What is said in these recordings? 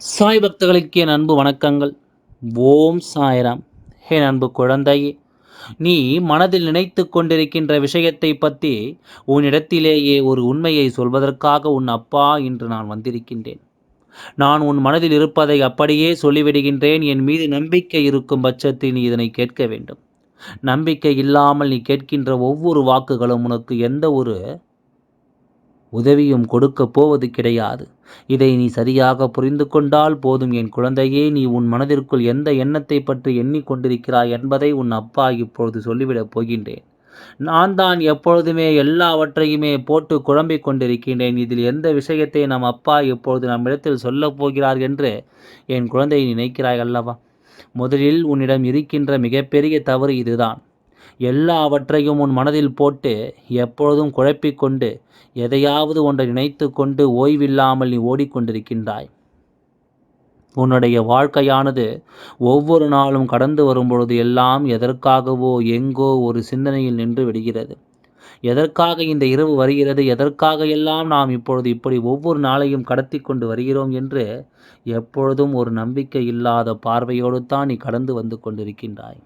சாய் பக்தர்களுக்கு என் அன்பு வணக்கங்கள். ஓம் சாய்ராம். என் அன்பு குழந்தையே நீ மனதில் நினைத்து கொண்டிருக்கின்ற விஷயத்தை பற்றி உன்னிடத்திலேயே ஒரு உண்மையை சொல்வதற்காக உன் அப்பா இன்று நான் வந்திருக்கின்றேன். நான் உன் மனதில் இருப்பதை அப்படியே சொல்லிவிடுகின்றேன். என் மீது நம்பிக்கை இருக்கும் பட்சத்தில் நீ இதனை கேட்க வேண்டும். நம்பிக்கை இல்லாமல் நீ கேட்கின்ற ஒவ்வொரு வாக்குகளும் உனக்கு எந்த ஒரு உதவியும் கொடுக்கப் போவது கிடையாது. இதை நீ சரியாக புரிந்து கொண்டால் போதும். என் குழந்தையே நீ உன் மனதிற்குள் எந்த எண்ணத்தை பற்றி எண்ணிக்கொண்டிருக்கிறாய் என்பதை உன் அப்பா இப்பொழுது சொல்லிவிடப் போகின்றேன். நான் தான் எப்பொழுதுமே எல்லாவற்றையுமே போட்டு குழம்பிக் கொண்டிருக்கின்றேன். இதில் எந்த விஷயத்தை நம் அப்பா இப்பொழுது நம்மிடத்தில் சொல்லப் போகிறார் என்று என் குழந்தையை நினைக்கிறாய் அல்லவா? முதலில் உன்னிடம் இருக்கின்ற மிகப்பெரிய தவறு இதுதான். எல்லாவற்றையும் உன் மனதில் போட்டு எப்பொழுதும் குழப்பிக்கொண்டு எதையாவது ஒன்றை நினைத்து கொண்டு ஓய்வில்லாமல் நீ ஓடிக்கொண்டிருக்கின்றாய். உன்னுடைய வாழ்க்கையானது ஒவ்வொரு நாளும் கடந்து வரும்பொழுது எல்லாம் எதற்காகவோ எங்கோ ஒரு சிந்தனையில் நின்று விடுகிறது. எதற்காக இந்த இரவு வருகிறது? எதற்காக எல்லாம் நாம் இப்பொழுது இப்படி ஒவ்வொரு நாளையும் கடத்தி கொண்டு வருகிறோம் என்று எப்பொழுதும் ஒரு நம்பிக்கை இல்லாத பார்வையோடு தான் நீ கடந்து வந்து கொண்டிருக்கின்றாய்.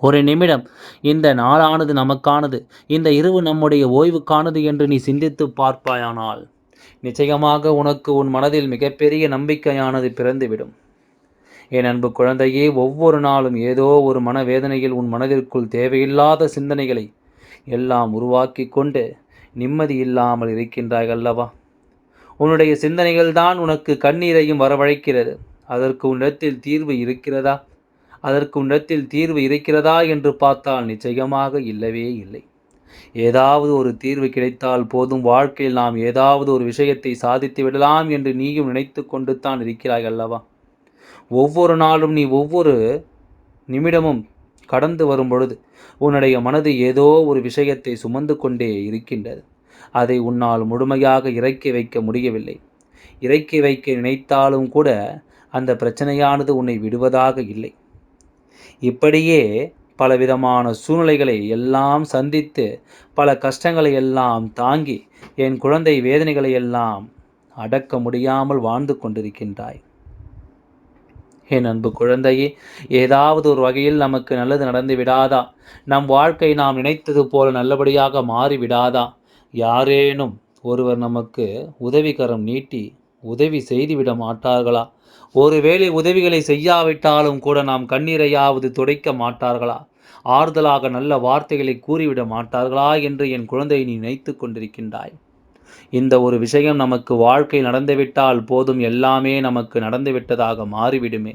ஒரு நிமிடம் இந்த நாளானது நமக்கானது இந்த இரவு நம்முடைய ஓய்வுக்கானது என்று நீ சிந்தித்து பார்ப்பாயானால் நிச்சயமாக உனக்கு உன் மனதில் மிகப்பெரிய நம்பிக்கையானது பிறந்துவிடும். என் அன்பு குழந்தையே ஒவ்வொரு நாளும் ஏதோ ஒரு மனவேதனையில் உன் மனதிற்குள் தேவையில்லாத சிந்தனைகளை எல்லாம் உருவாக்கி கொண்டு நிம்மதி இல்லாமல் இருக்கின்றாய் அல்லவா? உன்னுடைய சிந்தனைகள் தான் உனக்கு கண்ணீரையும் வரவழைக்கிறது. அதற்கு உன்னிடத்தில் தீர்வு இருக்கிறதா? அதற்கு உன்னிடத்தில் தீர்வு இருக்கிறதா என்று பார்த்தால் நிச்சயமாக இல்லவே இல்லை. ஏதாவது ஒரு தீர்வு கிடைத்தால் போதும் வாழ்க்கையில் நாம் ஏதாவது ஒரு விஷயத்தை சாதித்து விடலாம் என்று நீயும் நினைத்து கொண்டு தான் இருக்கிறாய் அல்லவா? ஒவ்வொரு நாளும் நீ ஒவ்வொரு நிமிடமும் கடந்து வரும் பொழுது உன்னுடைய மனது ஏதோ ஒரு விஷயத்தை சுமந்து கொண்டே இருக்கின்றது. அதை உன்னால் முழுமையாக இறக்கி வைக்க முடியவில்லை. இறக்கி வைக்க நினைத்தாலும் கூட அந்த பிரச்சனையானது உன்னை விடுவதாக இல்லை. இப்படியே பலவிதமான சூழ்நிலைகளை எல்லாம் சந்தித்து பல கஷ்டங்களை எல்லாம் தாங்கி என் குழந்தை வேதனைகளை எல்லாம் அடக்க முடியாமல் வாழ்ந்து கொண்டிருக்கின்றாய். என் அன்பு குழந்தையே ஏதாவது ஒரு வகையில் நமக்கு நல்லது நடந்து விடாதா? நம் வாழ்க்கை நாம் நினைத்தது போல நல்லபடியாக மாறிவிடாதா? யாரேனும் ஒருவர் நமக்கு உதவிகரம் நீட்டி உதவி செய்துவிட மாட்டார்களா? ஒருவேளை உதவிகளை செய்யாவிட்டாலும் கூட நாம் கண்ணீரையாவது துடைக்க மாட்டார்களா? ஆறுதலாக நல்ல வார்த்தைகளை கூறிவிட மாட்டார்களா என்று என் குழந்தை நீ நினைத்து கொண்டிருக்கின்றாய். இந்த ஒரு விஷயம் நமக்கு வாழ்க்கை நடந்துவிட்டால் போதும் எல்லாமே நமக்கு நடந்துவிட்டதாக மாறிவிடுமே.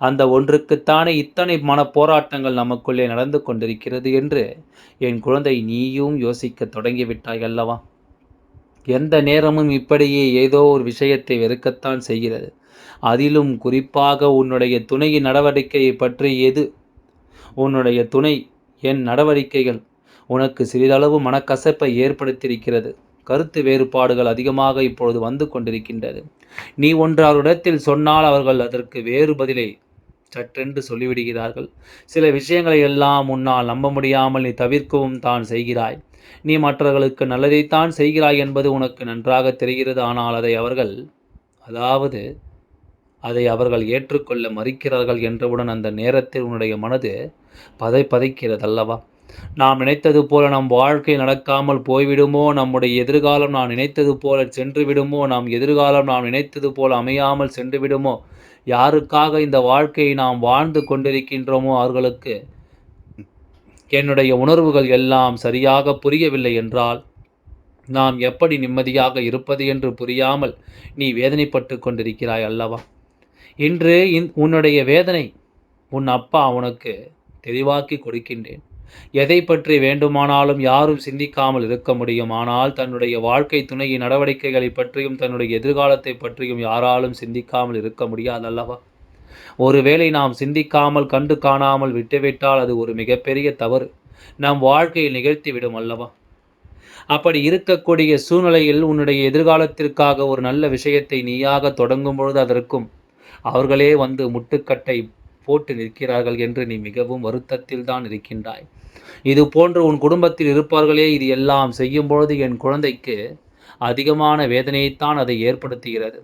அந்த ஒன்றுக்குத்தானே இத்தனை மன போராட்டங்கள் நமக்குள்ளே நடந்து கொண்டிருக்கிறது என்று என் குழந்தை நீயும் யோசிக்க தொடங்கிவிட்டாய் அல்லவா? எந்த நேரமும் இப்படியே ஏதோ ஒரு விஷயத்தை வெறுக்கத்தான் செய்கிறது. அதிலும் குறிப்பாக உன்னுடைய துணையின் நடவடிக்கையை பற்றி எது? உன்னுடைய துணை என் நடவடிக்கைகள் உனக்கு சிறிதளவு மனக்கசப்பை ஏற்படுத்தியிருக்கிறது. கருத்து வேறுபாடுகள் அதிகமாக இப்பொழுது வந்து கொண்டிருக்கின்றது. நீ ஒன்று அவரிடத்தில் சொன்னால் அவர்கள் அதற்கு வேறு பதிலை சற்றென்று சொல்லிவிடுகிறார்கள். சில விஷயங்களை எல்லாம் உன்னால் நம்ப முடியாமல் நீ தவிர்க்கவும் தான் செய்கிறாய். நீ மற்றவர்களுக்கு நல்லதைத்தான் செய்கிறாய் என்பது உனக்கு நன்றாக தெரிகிறது. ஆனால் அதை அவர்கள் அதாவது அதை அவர்கள் ஏற்றுக்கொள்ள மறுக்கிறார்கள் என்றவுடன் அந்த நேரத்தில் உன்னுடைய மனது பதை பதைக்கிறதல்லவா? நாம் நினைத்தது போல நம் வாழ்க்கை நடக்காமல் போய்விடுமோ? நம்முடைய எதிர்காலம் நாம் நினைத்தது போல சென்று விடுமோ நாம் எதிர்காலம் நாம் நினைத்தது போல அமையாமல் சென்று விடுமோ யாருக்காக இந்த வாழ்க்கையை நாம் வாழ்ந்து கொண்டிருக்கின்றோமோ அவர்களுக்கு என்னுடைய உணர்வுகள் எல்லாம் சரியாக புரியவில்லை என்றால் நாம் எப்படி நிம்மதியாக இருப்பது என்று புரியாமல் நீ வேதனைப்பட்டு கொண்டிருக்கிறாய் அல்லவா? இன்று உன்னுடைய வேதனை உன் அப்பா உனக்கு தெளிவாக்கி கொடுக்கின்றேன். எதை பற்றி வேண்டுமானாலும் யாரும் சிந்திக்காமல் இருக்க முடியும். ஆனால் தன்னுடைய வாழ்க்கை துணையின் நடவடிக்கைகளை பற்றியும் தன்னுடைய எதிர்காலத்தை பற்றியும் யாராலும் சிந்திக்காமல் இருக்க முடியாது அல்லவா? ஒருவேளை நாம் சிந்திக்காமல் கண்டு காணாமல் விட்டுவிட்டால் அது ஒரு மிகப்பெரிய தவறு. நம் வாழ்க்கையில் நிகழ்த்திவிடும் அல்லவா? அப்படி இருக்கக்கூடிய சூழ்நிலையில் உன்னுடைய எதிர்காலத்திற்காக ஒரு நல்ல விஷயத்தை நீயாக தொடங்கும் பொழுது அதற்கும் அவர்களே வந்து முட்டுக்கட்டை போட்டு நிற்கிறார்கள் என்று நீ மிகவும் வருத்தத்தில் தான் இருக்கின்றாய். இது போன்று உன் குடும்பத்தில் இருப்பார்களே இது எல்லாம் செய்யும் பொழுது என் குழந்தைக்கு அதிகமான வேதனையைத்தான் அதை ஏற்படுத்துகிறது.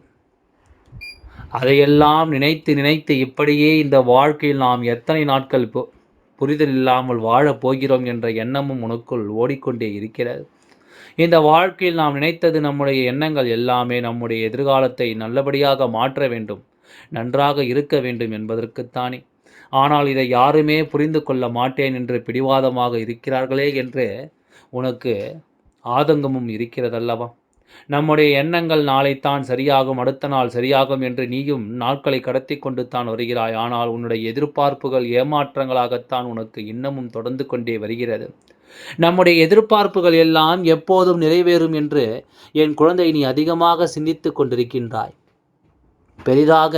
அதையெல்லாம் நினைத்து நினைத்து இப்படியே இந்த வாழ்க்கையில் நாம் எத்தனை நாட்கள் புரிதல் இல்லாமல் வாழப் போகிறோம் என்ற எண்ணமும் உனக்குள் ஓடிக்கொண்டே இருக்கிறது. இந்த வாழ்க்கையில் நாம் நினைத்தது நம்முடைய எண்ணங்கள் எல்லாமே நம்முடைய எதிர்காலத்தை நல்லபடியாக மாற்ற வேண்டும் நன்றாக இருக்க வேண்டும் என்பதற்குத்தானே. ஆனால் இதை யாருமே புரிந்து கொள்ள மாட்டேன் என்று பிடிவாதமாக இருக்கிறார்களே என்று உனக்கு ஆதங்கமும் இருக்கிறதல்லவா? நம்முடைய எண்ணங்கள் நாளைத்தான் சரியாகும் அடுத்த நாள் சரியாகும் என்று நீயும் நாட்களை கடத்தி கொண்டு தான் வருகிறாய். ஆனால் உன்னுடைய எதிர்பார்ப்புகள் ஏமாற்றங்களாகத்தான் உனக்கு இன்னமும் தொடர்ந்து கொண்டே வருகிறது. நம்முடைய எதிர்பார்ப்புகள் எல்லாம் எப்போதும் நிறைவேறும் என்று என் குழந்தை நீ அதிகமாக சிந்தித்து கொண்டிருக்கின்றாய். பெரிதாக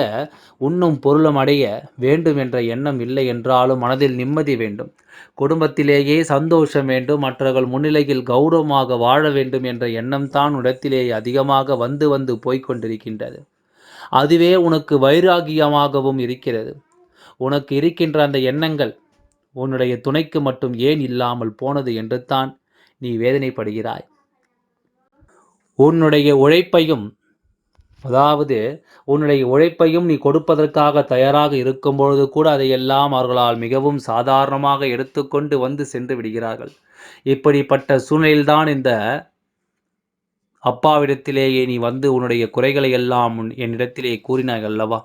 உண்ணும் பொருளும் அடைய வேண்டும் என்ற எண்ணம் இல்லை என்றாலும் மனதில் நிம்மதி வேண்டும். குடும்பத்திலேயே சந்தோஷம் வேண்டும் மற்றவர்கள் முன்னிலையில் கௌரவமாக வாழ வேண்டும் என்ற எண்ணம் தான் இடத்திலேயே அதிகமாக வந்து வந்து போய்கொண்டிருக்கின்றது அதுவே உனக்கு வைராகியமாகவும் இருக்கிறது. உனக்கு இருக்கின்ற அந்த எண்ணங்கள் உன்னுடைய துணைக்கு மட்டும் ஏன் இல்லாமல் போனது என்று தான் நீ வேதனைப்படுகிறாய். உன்னுடைய உழைப்பையும் அதாவது உன்னுடைய உழைப்பையும் நீ கொடுப்பதற்காக தயாராக இருக்கும் பொழுது கூட அதையெல்லாம் அவர்களால் மிகவும் சாதாரணமாக எடுத்துக்கொண்டு வந்து சென்று விடுகிறார்கள். இப்படிப்பட்ட சூழ்நிலையில்தான் இந்த அப்பாவிடத்திலேயே நீ வந்து உன்னுடைய குறைகளை எல்லாம் என்னிடத்திலே கூறினாய் அல்லவா?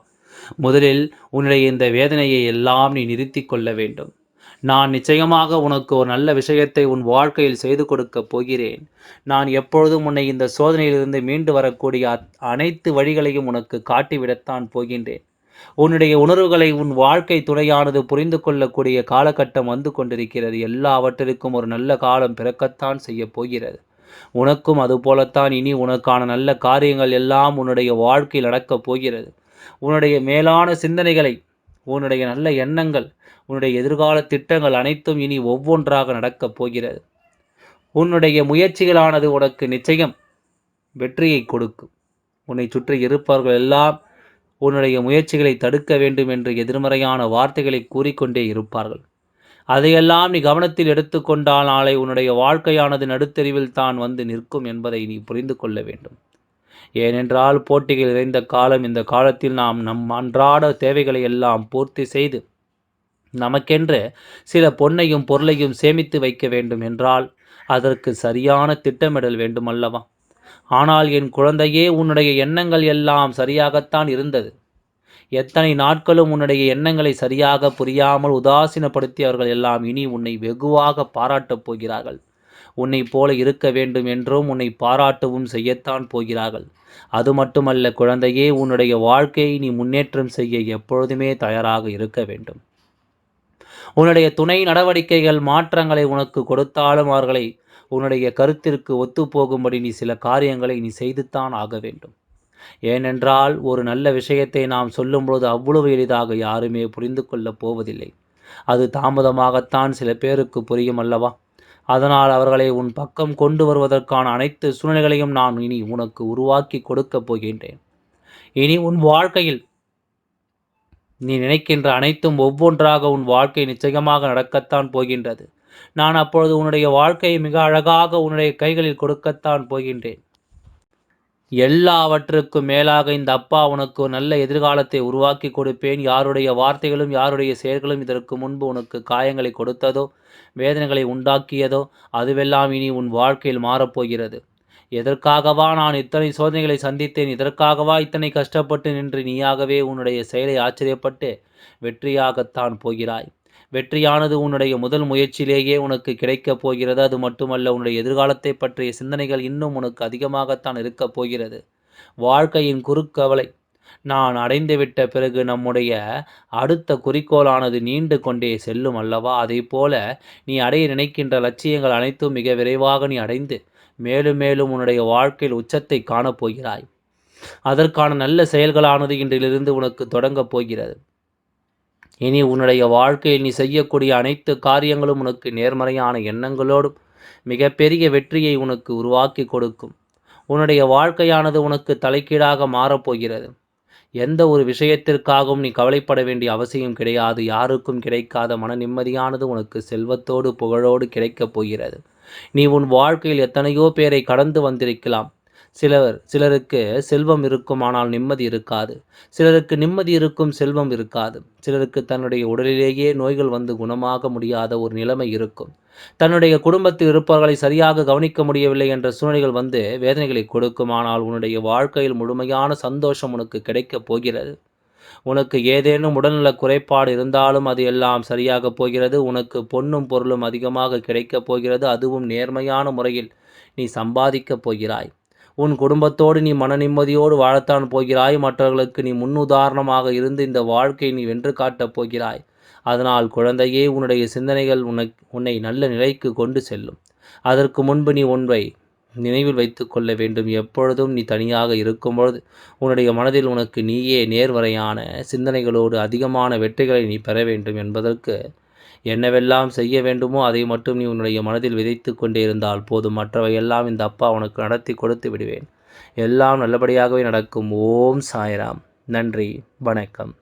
முதலில் உன்னுடைய இந்த வேதனையை எல்லாம் நீ நிறுத்தி கொள்ள வேண்டும். நான் நிச்சயமாக உனக்கு ஒரு நல்ல விஷயத்தை உன் வாழ்க்கையில் செய்து கொடுக்கப் போகிறேன். நான் எப்பொழுதும் உன்னை இந்த சோதனையிலிருந்து மீண்டு வரக்கூடிய அனைத்து வழிகளையும் உனக்கு காட்டிவிடத்தான் போகின்றேன். உன்னுடைய உணர்வுகளை உன் வாழ்க்கை துணையானது புரிந்து கொள்ளக்கூடிய காலகட்டம் வந்து கொண்டிருக்கிறது. எல்லாவற்றிற்கும் ஒரு நல்ல காலம் பிறக்கத்தான் செய்ய போகிறது. உனக்கும் அதுபோலத்தான் இனி உனக்கான நல்ல காரியங்கள் எல்லாம் உன்னுடைய வாழ்க்கையில் நடக்கப் போகிறது. உன்னுடைய மேலான சிந்தனைகளை உன்னுடைய நல்ல எண்ணங்கள் உன்னுடைய எதிர்கால திட்டங்கள் அனைத்தும் இனி ஒவ்வொன்றாக நடக்கப் போகிறது. உன்னுடைய முயற்சிகளானது உனக்கு நிச்சயம் வெற்றியை கொடுக்கும். உன்னை சுற்றி இருப்பவர்கள் எல்லாம் உன்னுடைய முயற்சிகளை தடுக்க வேண்டும் என்று எதிர்மறையான வார்த்தைகளை கூறிக்கொண்டே இருப்பார்கள். அதையெல்லாம் நீ கவனத்தில் எடுத்துக்கொண்டால் நாளை உன்னுடைய வாழ்க்கையானது நடுத்தெருவில் தான் வந்து நிற்கும் என்பதை நீ புரிந்து கொள்ள வேண்டும். ஏனென்றால் போட்டிகள் நிறைந்த காலம் இந்த காலத்தில் நாம் நம் அன்றாட தேவைகளை எல்லாம் பூர்த்தி செய்து நமக்கென்று சில பொன்னையும் பொருளையும் சேமித்து வைக்க வேண்டும் என்றால் அதற்கு சரியான திட்டமிடல் வேண்டுமல்லவா? ஆனால் என் குழந்தையே உன்னுடைய எண்ணங்கள் எல்லாம் சரியாகத்தான் இருந்தது. எத்தனை நாட்களும் உன்னுடைய எண்ணங்களை சரியாக புரியாமல் உதாசீனப்படுத்தியவர்கள் எல்லாம் இனி உன்னை வெகுவாக பாராட்டப் போகிறார்கள். உன்னை போல இருக்க வேண்டும் என்றும் உன்னை பாராட்டவும் செய்யத்தான் போகிறார்கள். அது மட்டுமல்ல குழந்தையே உன்னுடைய வாழ்க்கையை நீ முன்னேற்றம் செய்ய எப்பொழுதுமே தயாராக இருக்க வேண்டும். உன்னுடைய துணை நடவடிக்கைகள் மாற்றங்களை உனக்கு கொடுத்தாலும் அவர்களை உன்னுடைய கருத்திற்கு ஒத்துப்போகும்படி நீ சில காரியங்களை நீ செய்துத்தான் ஆக வேண்டும். ஏனென்றால் ஒரு நல்ல விஷயத்தை நாம் சொல்லும்பொழுது அவ்வளவு எளிதாக யாருமே புரிந்து கொள்ளப் போவதில்லை. அது தாமதமாகத்தான் சில பேருக்கு புரியும் அல்லவா? அதனால் அவர்களை உன் பக்கம் கொண்டு வருவதற்கான அனைத்து சூழ்நிலைகளையும் நான் இனி உனக்கு உருவாக்கி கொடுக்கப் போகின்றேன். இனி உன் வாழ்க்கையில் நீ நினைக்கின்ற அனைத்தும் ஒவ்வொன்றாக உன் வாழ்க்கை நிச்சயமாக நடக்கத்தான் போகின்றது. நான் அப்பொழுது உன்னுடைய வாழ்க்கையை மிக அழகாக உன்னுடைய கைகளில் கொடுக்கத்தான் போகின்றேன். எல்லாவற்றுக்கும் மேலாக இந்த அப்பா உனக்கு நல்ல எதிர்காலத்தை உருவாக்கி கொடுப்பேன். யாருடைய வார்த்தைகளும் யாருடைய செயல்களும் இதற்கு முன்பு உனக்கு காயங்களை கொடுத்ததோ வேதனைகளை உண்டாக்கியதோ அதுவெல்லாம் இனி உன் வாழ்க்கையில் மாறப்போகிறது. எதற்காகவா நான் இத்தனை சோதனைகளை சந்தித்தேன்? இதற்காகவா இத்தனை கஷ்டப்பட்டு நின்று நீயாகவே உன்னுடைய செயலை ஆச்சரியப்பட்டு வெற்றியாகத்தான் போகிறாய்? வெற்றியானது உன்னுடைய முதல் முயற்சியிலேயே உனக்கு கிடைக்கப் போகிறது. அது மட்டுமல்ல உன்னுடைய எதிர்காலத்தை பற்றிய சிந்தனைகள் இன்னும் உனக்கு அதிகமாகத்தான் இருக்கப் போகிறது. வாழ்க்கையின் குறுக்கவலை நான் அடைந்துவிட்ட பிறகு நம்முடைய அடுத்த குறிக்கோளானது நீண்டு கொண்டே செல்லும் அல்லவா? அதை போல நீ அடைய நினைக்கின்ற லட்சியங்கள் அனைத்தும் மிக விரைவாக நீ அடைந்து மேலும் மேலும் உன்னுடைய வாழ்க்கையில் உச்சத்தை காணப்போகிறாய் அதற்கான நல்ல செயல்களானது இன்றிலிருந்து உனக்கு தொடங்கப் போகிறது. இனி உன்னுடைய வாழ்க்கையில் நீ செய்யக்கூடிய அனைத்து காரியங்களும் உனக்கு நேர்மறையான எண்ணங்களோடும் மிகப்பெரிய வெற்றியை உனக்கு உருவாக்கி கொடுக்கும். உன்னுடைய வாழ்க்கையானது உனக்கு தலைக்கீழாக மாறப்போகிறது எந்த ஒரு விஷயத்திற்காகவும் நீ கவலைப்பட வேண்டிய அவசியம் கிடையாது. யாருக்கும் கிடைக்காத மன நிம்மதியானது உனக்கு செல்வத்தோடு புகழோடு கிடைக்கப் போகிறது. நீ உன் வாழ்க்கையில் எத்தனையோ பேரை கடந்து வந்திருக்கலாம். சிலர் சிலருக்கு செல்வம் இருக்கும் ஆனால் நிம்மதி இருக்காது. சிலருக்கு நிம்மதி இருக்கும் செல்வம் இருக்காது. சிலருக்கு தன்னுடைய உடலிலேயே நோய்கள் வந்து குணமாக முடியாத ஒரு நிலைமை இருக்கும். தன்னுடைய குடும்பத்தில் இருப்பவர்களை சரியாக கவனிக்க முடியவில்லை என்ற சூழ்நிலைகள் வந்து வேதனைகளை கொடுக்கும் ஆனால் உன்னுடைய வாழ்க்கையில் முழுமையான சந்தோஷம் உனக்கு கிடைக்கப் போகிறது. உனக்கு ஏதேனும் உடல்நல குறைபாடு இருந்தாலும் அது எல்லாம் சரியாக போகிறது. உனக்கு பொன்னும் பொருளும் அதிகமாக கிடைக்கப் போகிறது. அதுவும் நேர்மையான முறையில் நீ சம்பாதிக்கப் போகிறாய். உன் குடும்பத்தோடு நீ மன நிம்மதியோடு வாழத்தான் போகிறாய். மற்றவர்களுக்கு நீ முன்னுதாரணமாக இருந்து இந்த வாழ்க்கையை நீ வென்று காட்டப் போகிறாய். அதனால் குழந்தையே உன்னுடைய சிந்தனைகள் உன்னை உன்னை நல்ல நிலைக்கு கொண்டு செல்லும். அதற்கு முன்பு நீ ஒன்றை நினைவில் வைத்து கொள்ள வேண்டும். எப்பொழுதும் நீ தனியாக இருக்கும்பொழுது உன்னுடைய மனதில் உனக்கு நீயே நேர்வரையான சிந்தனைகளோடு அதிகமான வெற்றிகளை நீ பெற வேண்டும் என்பதற்கு என்னவெல்லாம் செய்ய வேண்டுமோ அதை மட்டும் நீ உன்னுடைய மனதில் விதைத்து கொண்டே இருந்தால் போதும். மற்றவையெல்லாம் இந்த அப்பா உனக்கு நடத்தி கொடுத்து விடுவேன். எல்லாம் நல்லபடியாகவே நடக்கும். ஓம் சாய்ராம். நன்றி. வணக்கம்.